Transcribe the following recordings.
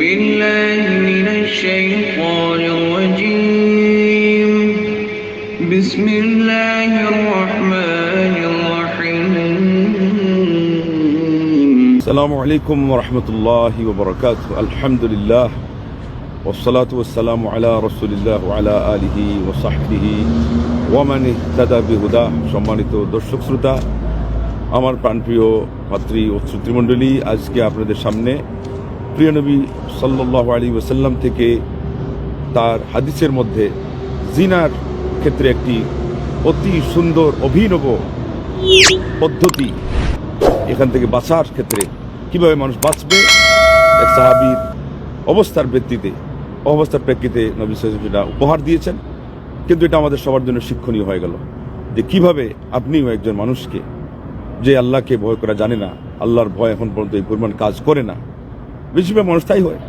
بالله من الشيطان الرجيم بسم الله الرحمن الرحيم السلام عليكم ورحمة الله وبركاته الحمد لله والصلاة والسلام على رسول الله وعلى آله وصحبه ومن اهتدى بهداه সম্মানিত দর্শক শ্রোতা আমার প্রাণপ্রিয় মাতৃ ও শ্রোতৃমণ্ডলী আজকে আপনাদের সামনে প্রিয় নবী সাল্লাহ আলী ওসাল্লাম থেকে তার হাদিসের মধ্যে জিনার ক্ষেত্রে একটি অতি সুন্দর অভিনব পদ্ধতি এখান থেকে বাঁচার ক্ষেত্রে কীভাবে মানুষ বাঁচবে, এক সাহাবির অবস্থার ভিত্তিতে, অবস্থার প্রেক্ষিতে নবী যেটা উপহার দিয়েছেন। কিন্তু এটা আমাদের সবার জন্য শিক্ষণীয় হয়ে গেল যে কীভাবে আপনিও একজন মানুষকে যে আল্লাহকে ভয় করা জানে না, আল্লাহর ভয় এখন পর্যন্ত এই পরিমাণ কাজ করে না বেশিরভাগ মানুষ তাই হয়।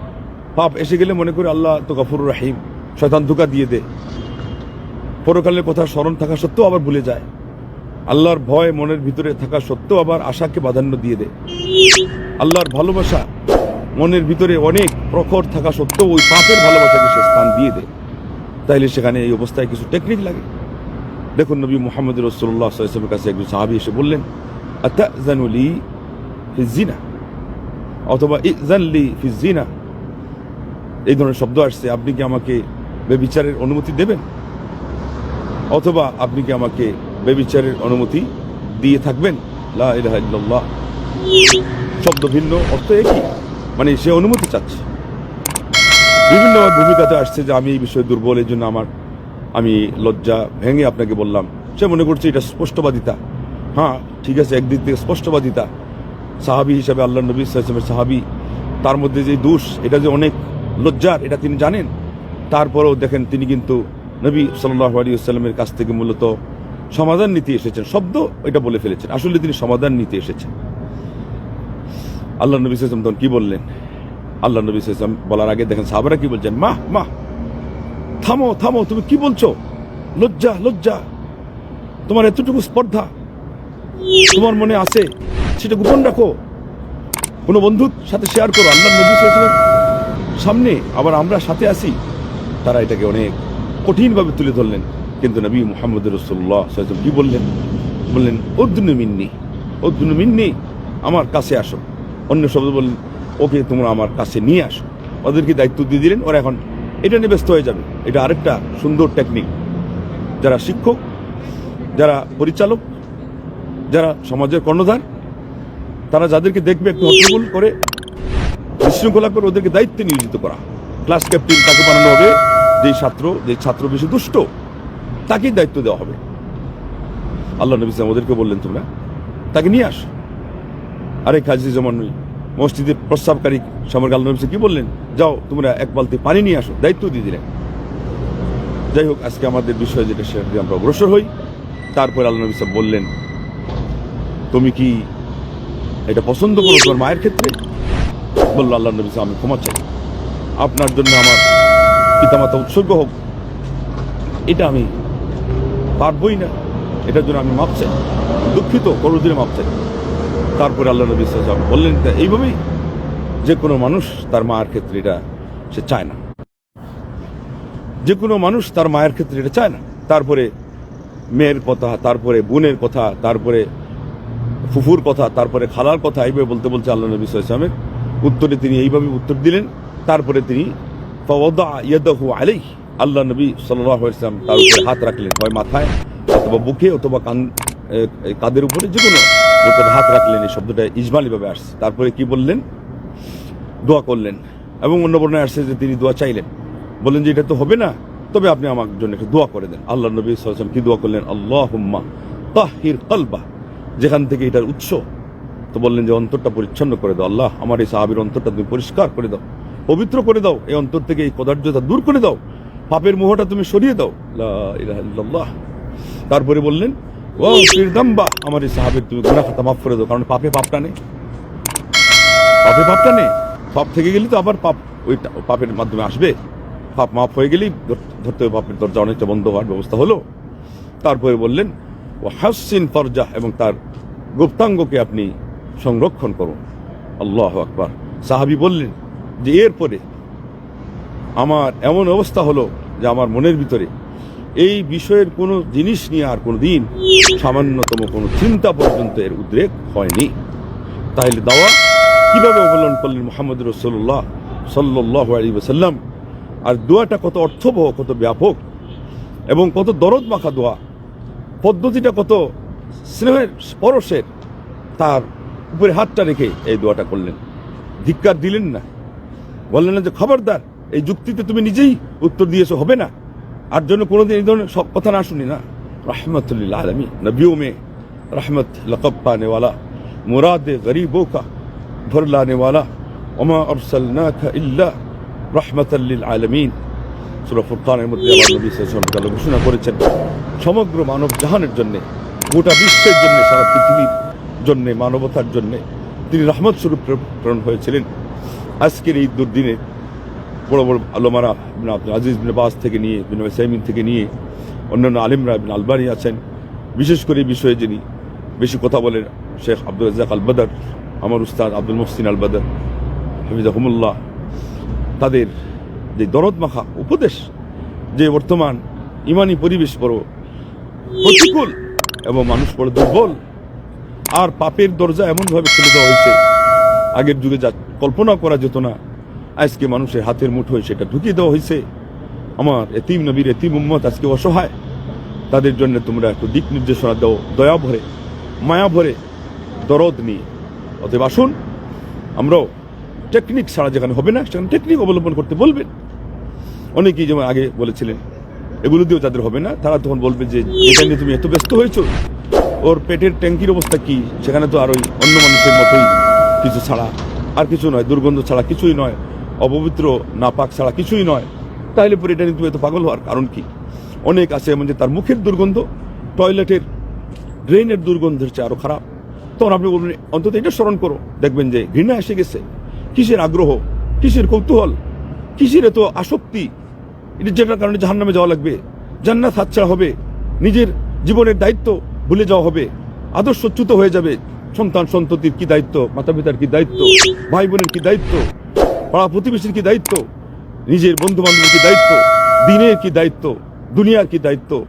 পাপ এসে গেলে মনে করে আল্লাহ তো গফুর রাহিম, শয়তান ধোকা দিয়ে দে। পরকালের কথা স্মরণ থাকা সত্ত্বেও আবার ভুলে যায়। আল্লাহর ভয় মনের ভিতরে থাকা সত্ত্বেও আবার আশাকে প্রাধান্য দিয়ে দেয় আল্লাহর ভালোবাসা মনের ভিতরে অনেক প্রখর থাকা সত্ত্বেও ওই পাপের ভালোবাসাকে সে স্থান দিয়ে দেয় তাইলে সেখানে এই অবস্থায় কিছু টেকনিক লাগে। দেখুন, নবী মোহাম্মদ রসুল্লাহ সাল্লামের কাছে একজন সাহাবি এসে বললেন আতাজানুলি ফিজিনা অথবা ইজানলি ফিজিনা এই ধরনের শব্দ আসছে, আপনি কি আমাকে বেবিচারের অনুমতি দেবেন? অথবা আপনি কি আমাকে বেবিচারের অনুমতি দিয়ে থাকবেন? লা ইলাহা ইল্লাল্লাহ। শব্দ ভিন্ন, অর্থ একই। মানে সে অনুমতি চাচ্ছে। বিভিন্ন ভূমিকাতে আসছে যে আমি এই বিষয়ে দুর্বল এই জন্য আমার, আমি লজ্জা ভেঙে আপনাকে বললাম। সে মনে করছে এটা স্পষ্টবাদিতা। হ্যাঁ ঠিক আছে, একদিক থেকে স্পষ্টবাদিতা। সাহাবি হিসাবে আল্লাহ নবী সাল্লামের সাহাবি, তার মধ্যে যে দোষ, এটা যে অনেক লজ্জার, এটা তিনি জানেন। তারপরেও দেখেন তিনি কিন্তু নবী সাল্লাহ আলী আসসালামের কাছ থেকে মূলত সমাধান নিতে এসেছেন। শব্দ এটা বলে ফেলেছেন। আসলে তিনি সমাধান নিতে এসেছেন। আল্লাহ নবী সাল্লাম তখন কি বললেন? আল্লাহ নবী সাল্লাম বলার আগে দেখেন সাহাবারা কি বলছেন? মা মা, থামো থামো, তুমি কি বলছো? লজ্জা লজ্জা। তোমার এতটুকু স্পর্ধা, তোমার মনে আছে সেটা গোপন রাখো। কোনো বন্ধুর সাথে শেয়ার করো। আল্লাহ নবী সাল্লামের সামনে আবার আমরা সাথে আসি তারা এটাকে অনেক কঠিনভাবে তুলে ধরলেন। কিন্তু নবী মোহাম্মদ রসুল্লাহ সাল্লাম কি বললেন? বললেন মিন্নি অর্জুন মিন্নি, আমার কাছে আসো। অন্য শব্দ বললেন, ওকে, তোমরা আমার কাছে নিয়ে আসো। ওদেরকে দায়িত্ব দিয়ে দিলেন। ওরা এখন এটা নিয়ে ব্যস্ত হয়ে যাবে। এটা আরেকটা সুন্দর টেকনিক যারা শিক্ষক, যারা পরিচালক, যারা সমাজের কর্ণধার তারা যাদেরকে দেখবে একটু হট্টগোল করে, বিশৃঙ্খলা করে ওদেরকে দায়িত্বে নিয়োজিত করা। ক্লাস ক্যাপ্টেন তাকে বানানো হবে, যে ছাত্র যে ছাত্র বেশি দুষ্ট, তাকেই দায়িত্ব দেওয়া হবে। আল্লাহ নবী ওদেরকে বললেন, তোমরা তাকে নিয়ে আস। আরে কাজী যেমন মসজিদে প্রস্রাবকারী সমর আল্লাহ নবী কি বললেন, যাও, তোমরা এক বালতি পানি নিয়ে আসো, দায়িত্ব দিয়ে দিলেন যাই হোক, আজকে আমাদের বিষয় যেটা সেটা আমরা অগ্রসর হই। তারপর আল্লাহ নবী বললেন, তুমি কি এটা পছন্দ করো তোমার মায়ের ক্ষেত্রে? বলল আল্লাহ নবী আমি ক্ষমা চাই। আপনার জন্য আমার পিতামাতা উৎসর্গ হোক। এটা আমি পারবই না। এটার জন্য আমি মাপ চাই। দুঃখিত করদিনে মাপ চাই। তারপরে আল্লাহ নবী সাল্লাম বললেন, "তা এইভাবেই যে কোনো মানুষ তার মায়ের ক্ষেত্রে এটা সে চায় না। যে কোনো মানুষ তার মায়ের ক্ষেত্রে এটা চায় না। তারপরে মেয়ের কথা, তারপরে বোনের কথা, তারপরে ফুফুর কথা, তারপরে খালার কথা এইভাবে বলতে বলতে আল্লাহ নবী সাল্লামের উত্তরে তিনি এইভাবে উত্তর দিলেন, তারপরে তিনি আলাইহি, আল্লাহ নবী ওয়াসাল্লাম তার উপরে হাত রাখলেন, হয় মাথায় অথবা বুকে অথবা কান কাদের উপরে, যে কোনো হাত রাখলেন, এই শব্দটা ইজমালিভাবে আসছে। তারপরে কি বললেন? দোয়া করলেন এবং অন্য বর্ণায় আসছে যে তিনি দোয়া চাইলেন। বললেন যে এটা তো হবে না, তবে আপনি আমার জন্য একটু দোয়া করে দেন। আল্লাহ নবী সাল্লাম কি দোয়া করলেন? আল্লাহ তাহির কলবা। যেখান থেকে এটার উৎস। তো বললেন যে, অন্তরটা পরিচ্ছন্ন করে দাও। আল্লাহ, আমার এই সাহাবির অন্তরটা তুমি পরিষ্কার করে দাও, পবিত্র করে দাও। এই অন্তর থেকে এই কদার্যতা দূর করে দাও। পাপের মোহটা তুমি সরিয়ে দাও। তারপরে বললেন ও ফিরদাম্বা, আমার এই সাহাবের তুমি গুনাহ খাতা মাফ করে দাও, কারণ পাপে পাপটা নেই। পাপে পাপটা নেই। পাপ থেকে গেলে তো আবার পাপ ওই পাপের মাধ্যমে আসবে। পাপ মাফ হয়ে গেলেই ধরতে হবে, পাপের দরজা অনেকটা বন্ধ হওয়ার ব্যবস্থা হলো। তারপরে বললেন ও হাসিন ফরজা এবং তার গুপ্তাঙ্গকে আপনি সংরক্ষণ করুন। আল্লাহ আকবার। সাহাবি বললেন যে, এরপরে আমার এমন অবস্থা হলো যে আমার মনের ভিতরে এই বিষয়ের কোনো জিনিস নিয়ে আর কোনো দিন সামান্যতম কোনো চিন্তা পর্যন্ত এর উদ্রেক হয়নি। তাহলে দাওয়া কীভাবে অবলম্বন করলেন মোহাম্মদ রসোল্লাহ সাল্লাহ আলী সাল্লাম আর দোয়াটা কত অর্থবহ, কত ব্যাপক এবং কত দরদ মাখা দোয়া পদ্ধতিটা কত? স্নেহের পরশের তার উপরে হাতটা রেখে এই দোয়াটা করলেন। ধিক্কার দিলেন না। বললেন না যে, খবরদার, এই যুক্তিতে তুমি নিজেই উত্তর দিয়েছ, হবে না। আর জন্য কোনোদিন এই ধরনের সব কথা না শুনি না। রহমতুল্লিল আলমী নবিও মে রহমত লকপ্পা পানেওয়ালা মুরাদে গরিবো কা ভরলা নেওয়ালা ওমা অরসলনা খা ইল্লা রহমতুল্লিল আলমিন। সুরফুর খানের মধ্যে নবী ঘোষণা করেছেন। সমগ্র মানব জাহানের জন্যে, গোটা বিশ্বের জন্য, সারা পৃথিবীর জন্য, মানবতার জন্য তিনি রহমত স্বরূপ প্রেরণ হয়েছিলেন। আজকের এই দুর্দিনে বড় বড় আলমারা আব্দুল আজিজ বিন বাস থেকে নিয়ে বিন সাইমিন থেকে নিয়ে, অন্যান্য আলিমরা বিন আলবানি আছেন। বিশেষ করে বিষয়ে যিনি বেশি কথা বলেন, শেখ আব্দুল রাজাক আল বদর আমার উস্তাদ আব্দুল মোহসিন আল বদর হাফিজাহুমুল্লাহ, তাদের যে দরদ মাখা উপদেশ, যে বর্তমান ইমানি পরিবেশ বড় প্রতিকূল এবং মানুষ বড় দুর্বল। আর পাপের দরজা এমনভাবে খুলে দেওয়া হয়েছে, আগের যুগে যা কল্পনা করা যেত না, আজকে মানুষের হাতের মুঠোয় সেটা ঢুকিয়ে দেওয়া হয়েছে। আমার এতিম নবীর এতিম উম্মত আজকে অসহায়। তাদের জন্য তোমরা একটু দিক নির্দেশনা দাও, দয়া ভরে, মায়া ভরে, দরদ নিয়ে। অতএব আসুন, আমরাও টেকনিক ছাড়া যেখানে হবে না, সেখানে টেকনিক অবলম্বন করতে বলবেন। অনেকেই যেমন আগে বলেছিলেন এগুলো দিয়েও তাদের হবে না। তারা তখন বলবে যে নিয়ে তুমি এত ব্যস্ত হয়েছো? ওর পেটের ট্যাঙ্কির অবস্থা কি? সেখানে তো আর ওই অন্য মানুষের মতোই কিছু ছাড়া আর কিছু নয়। দুর্গন্ধ ছাড়া কিছুই নয়। অপবিত্র, নাপাক ছাড়া কিছুই নয়। তাহলে পরে এটা নিয়ে তুমি এত পাগল হওয়ার কারণ কি? অনেক আছে এমন যে তার মুখের দুর্গন্ধ, টয়লেটের ড্রেনের দুর্গন্ধের চেয়ে আরও খারাপ। তখন আপনি বলবেন, অন্তত এটা স্মরণ করো। দেখবেন যে ঘৃণা এসে গেছে। কিসের আগ্রহ? কিসের কৌতূহল? কিসের এত আসক্তি? যেটার কারণে জাহান্নামে যাওয়া লাগবে। জান্নাত হাতছাড়া হবে। নিজের জীবনের দায়িত্ব ভুলে যাওয়া হবে। আদর্শচ্যুত হয়ে যাবে। সন্তান সন্ততির কি দায়িত্ব? মাতা পিতার কি দায়িত্ব? ভাই বোনের কি দায়িত্ব? পাড়া প্রতিবেশীর কি দায়িত্ব? নিজের বন্ধু বান্ধবের কি দায়িত্ব? দিনের কি দায়িত্ব? দুনিয়ার কি দায়িত্ব?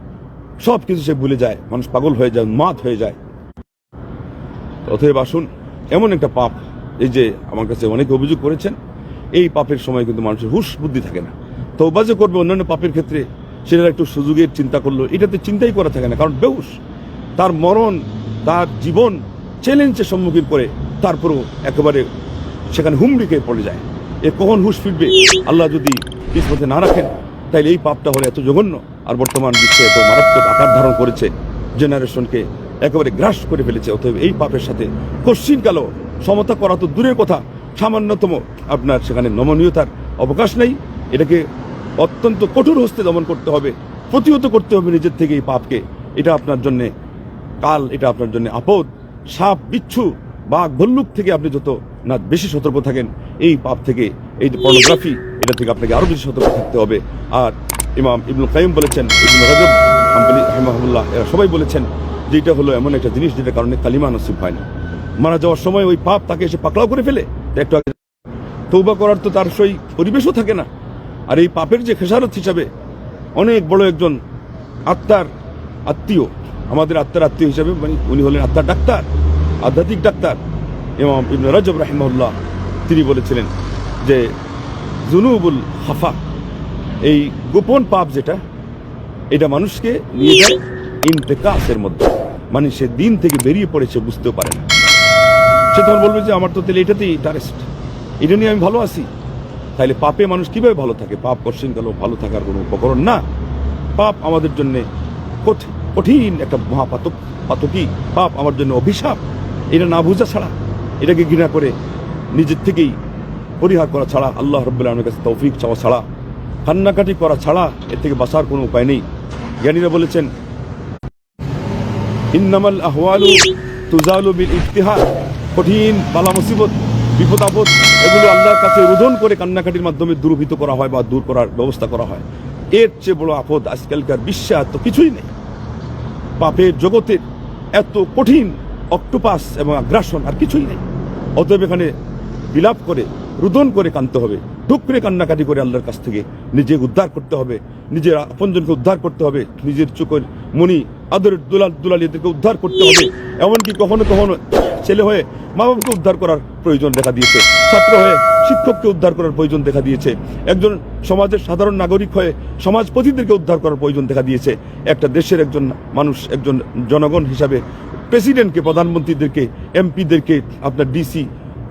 সব কিছু সে ভুলে যায়। মানুষ পাগল হয়ে যায় মাত হয়ে যায়। অতএব আসুন, এমন একটা পাপ, এই যে আমার কাছে অনেকে অভিযোগ করেছেন, এই পাপের সময় কিন্তু মানুষের হুশ বুদ্ধি থাকে না। তৌবা যে করবে অন্যান্য পাপের ক্ষেত্রে সেটা একটু সুযোগের চিন্তা করল। এটাতে চিন্তাই করা থাকে না, কারণ বেহুশ। তার মরণ, তার জীবন চ্যালেঞ্জের সম্মুখীন করে তারপরও একেবারে সেখানে হুমড়ি খেয়ে পড়ে যায়। এ কখন হুশ ফিরবে? আল্লাহ যদি কিসমতে না রাখেন, তাইলে এই পাপটা হলে এত জঘন্য। আর বর্তমান বিশ্বে এত মারাত্মক আকার ধারণ করেছে, জেনারেশনকে একেবারে গ্রাস করে ফেলেছে। অতএব এই পাপের সাথে কশ্চিন কালো সমতা করা তো দূরের কথা, সামান্যতম। আপনার সেখানে নমনীয়তার অবকাশ নেই। এটাকে অত্যন্ত কঠোর হস্তে দমন করতে হবে, প্রতিহত করতে হবে নিজের থেকে এই পাপকে। এটা আপনার জন্যে কাল, এটা আপনার জন্য আপদ। সাপ, বিচ্ছু, বাঘ, ভল্লুক থেকে আপনি যত না বেশি সতর্ক থাকেন, এই পাপ থেকে, এই যে পর্নোগ্রাফি এটা থেকে আপনাকে আরও বেশি সতর্ক থাকতে হবে। আর ইমাম ইবনুল কাইম বলেছেন, ইবনুল রজব, হাম্বলি রহমাহুল্লাহ, এরা সবাই বলেছেন যে এটা হলো এমন একটা জিনিস যেটার কারণে কালিমা নসিব হয় না। মারা যাওয়ার সময় ওই পাপ তাকে এসে পাকড়াও করে ফেলে। একটু আগে তৌবা করার তো তার সেই পরিবেশও থাকে না। আর এই পাপের যে খেসারত হিসাবে অনেক বড় একজন আত্মার আত্মীয়, আমাদের আত্মার আত্মীয় হিসাবে মানে উনি হলেন আত্মার ডাক্তার, আধ্যাত্মিক ডাক্তার এবং ইবনে রজব রাহিমাহুল্লাহ। তিনি বলেছিলেন যে, জুনুবুল হাফা এই গোপন পাপ যেটা, এটা মানুষকে নিয়ে যায় ইন্তেকাসের মধ্যে। মানে সে দিন থেকে বেরিয়ে পড়েছে বুঝতেও পারে না। সে তখন বলবে যে, আমার তো তাহলে এটাতেই ইন্টারেস্ট এটা নিয়ে আমি ভালো আছি। তাহলে পাপে মানুষ কীভাবে ভালো থাকে? পাপ কঠিন গেল ভালো থাকার কোনো উপকরণ না। পাপ আমাদের জন্য কঠিন একটা মহাপাতক পাতকি। পাপ আমার জন্য অভিশাপ। এটা না বোঝা ছাড়া, এটাকে ঘৃণা করে নিজের থেকেই পরিহার করা ছাড়া, আল্লাহ রব্বুল্লাহ আমার কাছে তৌফিক চাওয়া ছাড়া, কান্নাকাটি করা ছাড়া এর থেকে বাঁচার কোনো উপায় নেই। জ্ঞানীরা বলেছেন, ইন্নামাল আহওয়ালু তুজালু বিল ইফতিহার। কঠিন, বালা মুসিবত বিপদ আপদ এগুলো আল্লাহর কাছে রোধন করে কান্নাকাটির মাধ্যমে দূরভূত করা হয় বা দূর করার ব্যবস্থা করা হয়। এর চেয়ে বড় আপদ আজকালকার বিশ্বে এত কিছুই নেই। পাপের জগতের এত কঠিন অক্টোপাস এবং আগ্রাসন আর কিছুই নেই। অতএব এখানে বিলাপ করে রোদন করে কানতে হবে দুঃখ করে কান্নাকাটি করে আল্লাহর কাছ থেকে নিজে উদ্ধার করতে হবে, নিজের আপনজনকে উদ্ধার করতে হবে, নিজের চোখের মনি আদরের দুলাল এদেরকে উদ্ধার করতে হবে, এমনকি কখনো কখনো ছেলে হয়ে মা বাবাকে উদ্ধার করার প্রয়োজন দেখা দিয়েছে। ছাত্র হয়ে শিক্ষককে উদ্ধার করার প্রয়োজন দেখা দিয়েছে। একজন সমাজের সাধারণ নাগরিক হয়ে সমাজপতিদেরকে উদ্ধার করার প্রয়োজন দেখা দিয়েছে। একটা দেশের একজন মানুষ, একজন জনগণ হিসাবে প্রেসিডেন্টকে, প্রধানমন্ত্রীদেরকে, এমপিদেরকে, আপনার ডিসি,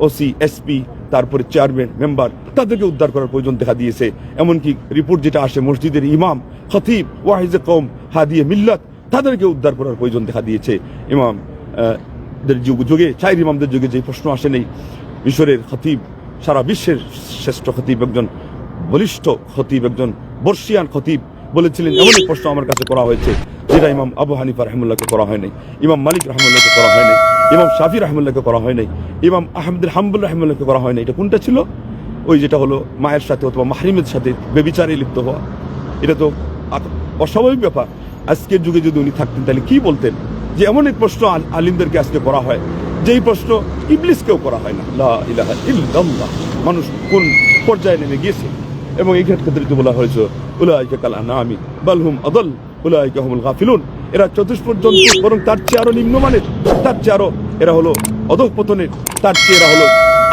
ওসি, এসপি, তারপরে চেয়ারম্যান, মেম্বার, তাদেরকে উদ্ধার করার প্রয়োজন দেখা দিয়েছে। এমনকি রিপোর্ট যেটা আসে, মসজিদের ইমাম, খতিব ওয়াহিজে কম হাদিয়ে মিল্লাত, তাদেরকে উদ্ধার করার প্রয়োজন দেখা দিয়েছে। ইমাম দের যুগ যুগে, চাইর ইমামদের যুগে যে প্রশ্ন আসে নেই, মিশরের খতিব, সারা বিশ্বের শ্রেষ্ঠ খতিব একজন, বলিষ্ঠ খতিব একজন, বর্ষিয়ান খতিব বলেছিলেন এমন প্রশ্ন আমার কাছে করা হয়েছে, যেটা ইমাম আবু হানিফা রহমুল্লাহকে করা হয় নাই, ইমাম মালিক রহমুল্লাহকে করা হয় নাই, ইমাম শাফি রহমুল্লাহকে করা হয় নাই, ইমাম আহমদুল হাম্বুল রহমুল্লাহকে করা হয় নাই। এটা কোনটা ছিল? ওই যেটা হলো মায়ের সাথে অথবা মাহরিমের সাথে বেবিচারে লিপ্ত হওয়া। এটা তো অস্বাভাবিক ব্যাপার। আজকের যুগে যদি উনি থাকতেন, তাহলে কি বলতেন? যে এমন এক প্রশ্ন আল- আলিমদেরকে আজকে করা হয়, যেই প্রশ্ন ইবলিসকেও করা হয় না। লা ইলাহা মানুষ কোন পর্যায়ে নেমে গিয়েছে? এবং এই ক্ষেত্রে তো বলা হয়েছে, উলাইকা কাল আনামি বালহুম আদল, উলাইকা হুমুল গাফিলুন। এরা চতুষ্পদ জন্তু বরং তার চেয়ে আরও নিম্নমানের, তার চেয়ে আরও, এরা হলো অধঃপতনের তার চেয়ে এরা হলো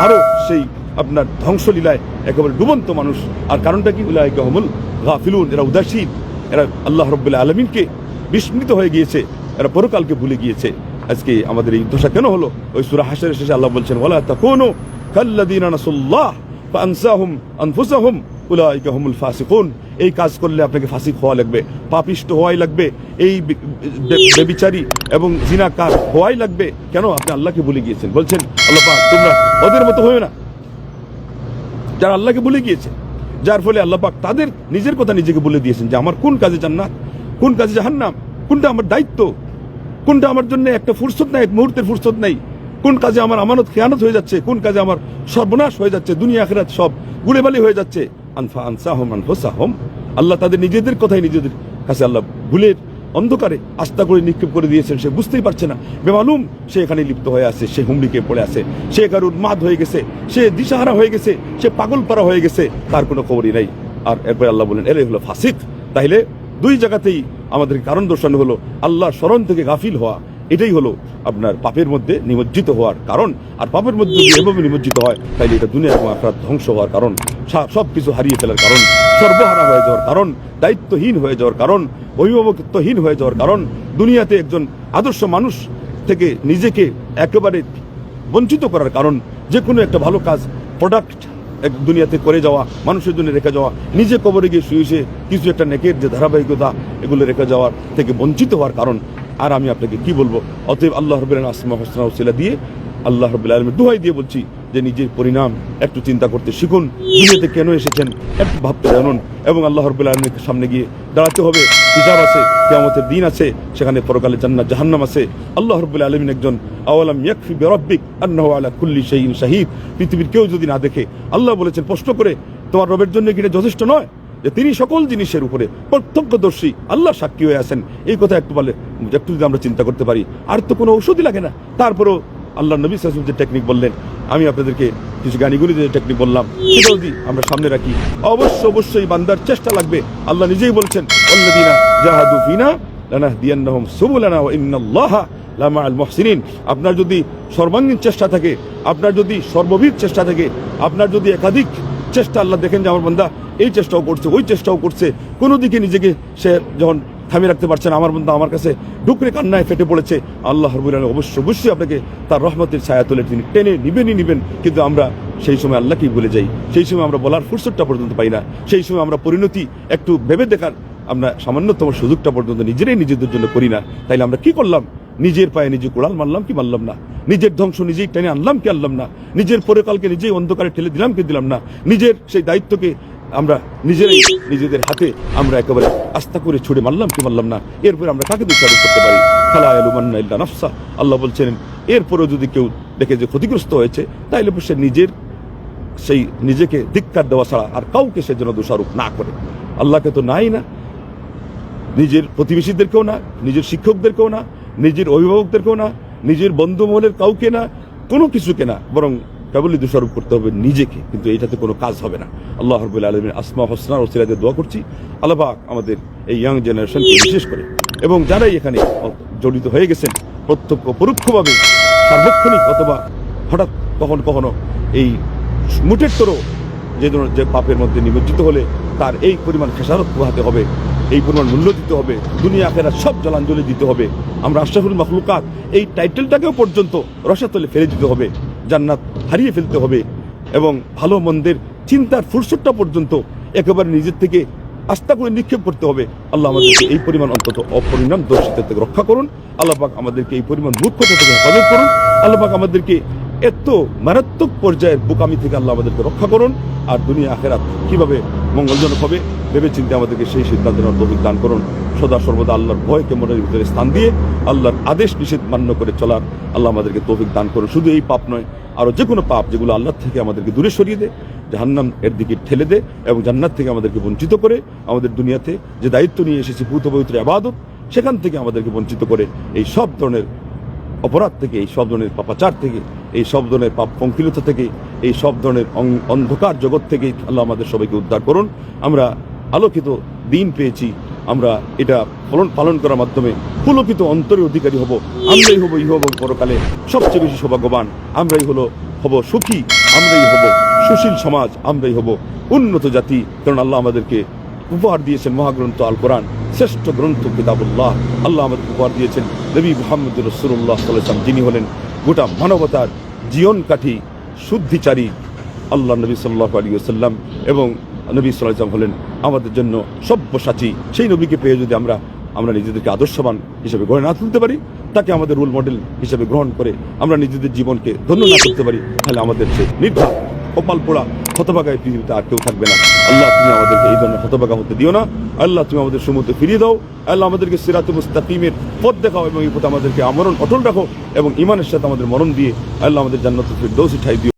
আরও সেই আপনার ধ্বংসলীলায় একেবারে ডুবন্ত মানুষ। আর কারণটা কি? উলাইকা হুমুল গাফিলুন, এরা উদাসীন। এরা আল্লাহ রব্বুল্লাহ আলমিনকে বিস্মৃত হয়ে গিয়েছে। এরা পরকালকে ভুলে গিয়েছে। আজকে আমাদের এই দশা কেন হলো? ওই সুরা হাসের শেষে আল্লাহ বলছেন ফাআনসাহুম আনফুসাহুম উলাইকা হুমুল ফাসিকুন। এই কাজ করলে আপনাকে ফাসিক হওয়া লাগবে, পাপিষ্ট হওয়াই লাগবে, এই বেবিচারী এবং জিনাকার হওয়াই লাগবে। কেন? আপনি আল্লাহকে ভুলে গিয়েছেন। বলছেন, আল্লাহ পাক, তোমরা ওদের মতো হয়ে না। যারা আল্লাহকে ভুলে গিয়েছে, যার ফলে আল্লাহ পাক তাদের নিজের কথা নিজেকে বলে দিয়েছেন যে, আমার কোন কাজে জান্নাত? কোন কাজে জাহান্নাম? কোনটা আমার দায়িত্ব? কোনটা আমার জন্য একটা ফুরসত নাই, এক মুহূর্তের ফুরসত নাই? কোন কাজে আমার আমানত খেয়ানত হয়ে যাচ্ছে? কোন কাজে আমার সর্বনাশ হয়ে যাচ্ছে? দুনিয়া, আখেরাত সব গুলেবালি হয়ে যাচ্ছে? আনফা আনসাহম, আনফোসাহম। আল্লাহ তাদের নিজেদের কথাই নিজেদের কাছে আল্লাহ ভুলের অন্ধকারে আস্থা করে নিক্ষেপ করে দিয়েছেন, সে বুঝতেই পারছে না। বেমালুম, সে এখানে লিপ্ত হয়ে আছে, সে হুমড়িকে পড়ে আছে, সে কারুর মাদ হয়ে গেছে, সে দিশাহারা হয়ে গেছে, সে পাগল পারা হয়ে গেছে, তার কোনো খবরই নাই। আর এরপরে আল্লাহ বলেন এলে হলো ফাসিক। তাইলে দুই জায়গাতেই আমাদের কারণ দর্শানো হলো আল্লাহ স্মরণ থেকে গাফিল হওয়া। এটাই হলো আপনার পাপের মধ্যে নিমজ্জিত হওয়ার কারণ। আর পাপের মধ্যে যদি এভাবে নিমজ্জিত হয়, তাইলে এটা দুনিয়া এবং আখরাত ধ্বংস হওয়ার কারণ সব কিছু হারিয়ে ফেলার কারণ, সর্বহারা হয়ে যাওয়ার কারণ, দায়িত্বহীন হয়ে যাওয়ার কারণ, অভিভাবকত্বহীন হয়ে যাওয়ার কারণ, দুনিয়াতে একজন আদর্শ মানুষ থেকে নিজেকে একেবারে বঞ্চিত করার কারণ যে কোনো একটা ভালো কাজ প্রোডাক্ট এক দুনিয়াতে করে যাওয়া, মানুষের জন্য রেখে যাওয়া, নিজে কবরে গিয়ে শুয়ে শুয়ে কিছু একটা নেকের যে ধারাবাহিকতা, এগুলো রেখে যাওয়ার থেকে বঞ্চিত হওয়ার কারণ। আর আমি আপনাকে কি বলব? অতএব আল্লাহ রবিল আসমা হোসনা দিয়ে আল্লাহ রবিল আলমের দুহাই দিয়ে বলছি যে নিজের পরিণাম একটু চিন্তা করতে শিখুন। দুনিয়াতে কেন এসেছেন একটু ভাবতে জানুন এবং আল্লাহ রবিল আলমের সামনে গিয়ে দাঁড়াতে হবে। হিসাব আছে, কেয়ামতের দিন আছে, সেখানে পরকালে জান্নাত, জাহান্নাম আছে। আল্লাহ রব্বুল আলমিন একজন আওয়ালাম ইয়াকফি বেরব্বিক, আন্নাহু আলা কুল্লি শাইইন শাহিদ। পৃথিবীর কেউ যদি না দেখে, আল্লাহ বলেছেন, প্রশ্ন করে, তোমার রবের জন্য কি যথেষ্ট নয়? যে তিনি সকল জিনিসের উপরে প্রত্যক্ষদর্শী, আল্লাহ সাক্ষী হয়ে আছেন। এই কথা একটু বলে, একটু যদি আমরা চিন্তা করতে পারি, আর তো কোনো ঔষধই লাগে না। তারপরেও আল্লাহ নবী সাসুল যে টেকনিক বললেন, আমি আপনাদেরকে কিছু গানিগুলি যে টেকনিক বললাম সেটা যদি আমরা সামনে রাখি, অবশ্য অবশ্যই বান্দার চেষ্টা লাগবে। আল্লাহ নিজেই বলছেন জাহাদু ফিনা লানাহদিয়ান্নাহুম সুবুলানা লামা আল মহসিনিন আপনার যদি সর্বাঙ্গীন চেষ্টা থাকে, আপনার যদি সর্ববিধ চেষ্টা থাকে, আপনার যদি একাধিক চেষ্টা আল্লাহ দেখেন যে আমার বান্দা এই চেষ্টাও করছে, ওই চেষ্টাও করছে, কোনো দিকে নিজেকে সে যখন থামিয়ে রাখতে পারছেন। আমার বন্ধু আমার কাছে ডুকরে কান্নায় ফেটে পড়েছে। আল্লাহ রবুল আলম অবশ্য অবশ্যই আপনাকে তার রহমতের ছায়া তুলে তিনি টেনে নিবেনই নিবেন। কিন্তু আমরা সেই সময় আল্লাহকেই ভুলে যাই। সেই সময় আমরা বলার ফুরসতটা পর্যন্ত পাই না। সেই সময় আমরা পরিণতি একটু ভেবে দেখার আমরা সামান্যতম সুযোগটা পর্যন্ত নিজেরাই নিজেদের জন্য করি না। তাইলে আমরা কি করলাম? নিজের পায়ে নিজে কোড়াল মারলাম কি মারলাম না? নিজের ধ্বংস নিজেই টেনে আনলাম কি আনলাম না? নিজের পরেকালকে নিজেই অন্ধকারে ঠেলে দিলাম কি দিলাম না? নিজের সেই দায়িত্বকে আমরা নিজেরাই নিজেদের হাতে আমরা একেবারে আস্থা করে ছুড়ে মারলাম কি মারলাম না, এরপরে আমরা কাকে দোষারোপ করতে পারি? খালা আলুমান্না ইল্লা নফসা। আল্লাহ বলছেন, এরপরেও যদি কেউ দেখে যে ক্ষতিগ্রস্ত হয়েছে, তাইলে সে নিজের, সেই নিজেকে ধিক্কার দেওয়া ছাড়া আর কাউকে সে যেন দোষারোপ না করে। আল্লাহকে তো নাই না। নিজের প্রতিবেশীদেরকেও না, নিজের শিক্ষকদেরকেও না, নিজের অভিভাবকদেরকেও না, নিজের বন্ধু মহলের কাউকে না, কোনো কিছুকে না, বরং কেবলই দোষারোপ করতে হবে নিজেকে, কিন্তু এটাতে কোনো কাজ হবে না। আল্লাহ রবুল আলমীর আসমা হোসনার ওসিলাতে দোয়া করছি। আল্লাহ আমাদের এই ইয়াং জেনারেশনকে বিশেষ করে এবং যারাই এখানে জড়িত হয়ে গেছেন, প্রত্যক্ষ পরোক্ষভাবে, সার্বক্ষণিক অথবা হঠাৎ কখনো কখনো এই মুটের তরও যে যে পাপের মধ্যে নিমজ্জিত হলে তার এই পরিমাণ খেসারত পোহাতে হবে, এই পরিমাণ মূল্য দিতে হবে, দুনিয়া আখেরা সব জলাঞ্জলি দিতে হবে। আমরা আশরাফুল মখলুকাত এই টাইটেলটাকেও পর্যন্ত রসাতলে ফেলে দিতে হবে। জান্নাত হারিয়ে ফেলতে হবে এবং ভালো মন্দের চিন্তার ফুরসুটটা পর্যন্ত একেবারে নিজের থেকে আস্থা করে নিক্ষেপ করতে হবে। আল্লাহ আমাদেরকে এই পরিমাণ অন্তত অপরিণাম দর্শিত থেকে রক্ষা করুন। আল্লাহ পাক আমাদেরকে এই পরিমাণ মূর্খতা থেকে হেফাজত করুন। আল্লাহ পাক আমাদেরকে এত মারাত্মক পর্যায়ের বোকামি থেকে আল্লাহ আমাদেরকে রক্ষা করুন। আর দুনিয়া আখেরাত কীভাবে মঙ্গলজনক হবে ভেবে চিন্তে আমাদেরকে সেই সিদ্ধান্ত নেওয়ার তৌফিক দান করুন। সদা সর্বদা আল্লাহর ভয়কে মনের ভিতরে স্থান দিয়ে আল্লাহর আদেশ নিষেধ মান্য করে চলার আল্লাহ আমাদেরকে তৌফিক দান করুন। শুধু এই পাপ নয় আরও যে কোনো পাপ যেগুলো আল্লাহ থেকে আমাদেরকে দূরে সরিয়ে দেয় জাহান্নাম এর দিকে ঠেলে দেয় এবং জান্নাত থেকে আমাদেরকে বঞ্চিত করে আমাদের দুনিয়াতে যে দায়িত্ব নিয়ে এসেছি ভূত পবিত্র আবাদত, সেখান থেকে আমাদেরকে বঞ্চিত করে এই সব ধরনের অপরাধ থেকে, এই সব ধরনের পাপাচার থেকে এই সব ধরনের পাপ পঙ্কিলতা থেকে, এই সব ধরনের অন্ধকার জগৎ থেকে আল্লাহ আমাদের সবাইকে উদ্ধার করুন। আমরা আলোকিত দিন পেয়েছি। আমরা এটা ফলন, পালন করার মাধ্যমে পুলকিত অন্তরের অধিকারী হব। আমরাই হব ইহ পরকালে সবচেয়ে বেশি সৌভাগ্যবান। আমরাই হলো, হব সুখী। আমরাই হব সুশীল সমাজ। আমরাই হব উন্নত জাতি। কারণ আল্লাহ আমাদেরকে উপহার দিয়েছেন মহাগ্রন্থ আল কোরআন। শ্রেষ্ঠ গ্রন্থ কিতাবুল্লাহ। আল্লাহ আমাদের উপহার দিয়েছেন নবী মোহাম্মদ রসুল্লাহ যিনি হলেন গোটা মানবতার জীবনকাঠি শুদ্ধিচারী আল্লাহ নবী সাল্লাহ আলী সাল্লাম এবং নবী সাল্লাম হলেন আমাদের জন্য সব্যসাচী। সেই নবীকে পেয়ে যদি আমরা আমরা নিজেদেরকে আদর্শবান হিসেবে গড়ে না তুলতে পারি, তাকে আমাদের রোল মডেল হিসেবে গ্রহণ করে আমরা নিজেদের জীবনকে ধন্য না করতে পারি, তাহলে আমাদের সে নির্ধার কপাল পোড়া হতভাগায় পৃথিবীতে আর কেউ থাকবে না। আল্লাহ, তুমি আমাদেরকে এই ধরনের হতবাগা হতে দিও না। আল্লাহ, তুমি আমাদের সমুদ্রে ফিরিয়ে দাও। আল্লাহ, আমাদেরকে সিরাতে মুস্তাকিমের পথ দেখাও এবং এই পথে আমাদেরকে আমরণ অটল রাখো এবং ইমানের সাথে আমাদের মরণ দিয়ে আল্লাহ আমাদের জান্নাত ফিরদৌসি ঠাই দিও।